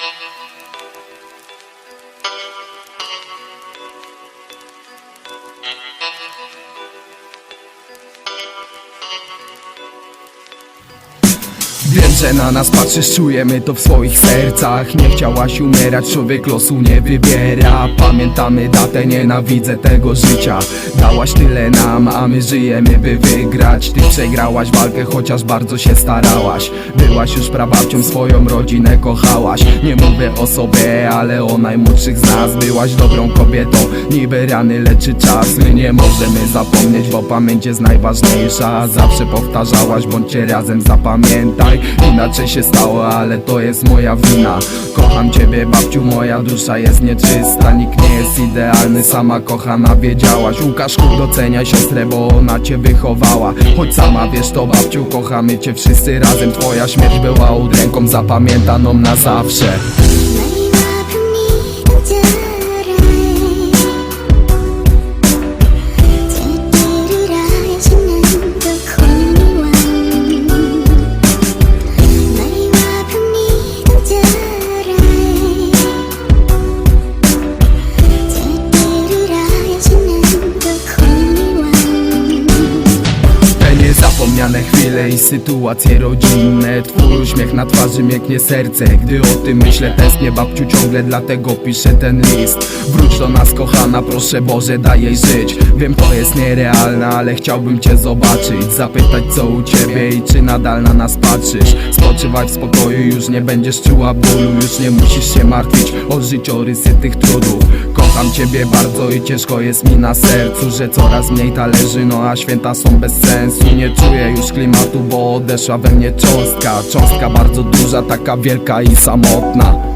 Thank you. Że na nas patrzysz, czujemy to w swoich sercach. Nie chciałaś umierać, człowiek losu nie wybiera. Pamiętamy datę, nienawidzę tego życia. Dałaś tyle nam, a my żyjemy by wygrać. Ty przegrałaś walkę, chociaż bardzo się starałaś. Byłaś już prababcią, swoją rodzinę kochałaś. Nie mówię o sobie, ale o najmłodszych z nas. Byłaś dobrą kobietą, niby rany leczy czas. My nie możemy zapomnieć, bo pamięć jest najważniejsza. Zawsze powtarzałaś, bądźcie razem, zapamiętaj Inaczej się stało, ale to jest moja wina. Kocham ciebie babciu, moja dusza jest nieczysta. Nikt nie jest idealny, sama kochana wiedziałaś. Łukaszku doceniaj siostrę, bo ona cię wychowała. Choć sama wiesz to babciu, kochamy cię wszyscy razem. Twoja śmierć była udręką zapamiętaną na zawsze niezapomniane chwile i sytuacje rodzinne. Twój uśmiech na twarzy mięknie serce. Gdy o tym myślę tęsknię babciu ciągle Dlatego piszę ten list. Wróć do nas kochana, proszę Boże daj jej żyć. Wiem to jest nierealne, ale chciałbym cię zobaczyć. Zapytać co u ciebie i czy nadal na nas patrzysz. Spoczywać w spokoju, już nie będziesz czuła bólu Już nie musisz się martwić. O życiorysy tych trudów Kocham ciebie bardzo i ciężko jest mi na sercu Że coraz mniej talerzy, no a święta są bez sensu. Nie czuję już klimatu, bo odeszła we mnie cząstka. Cząstka bardzo duża, taka wielka i samotna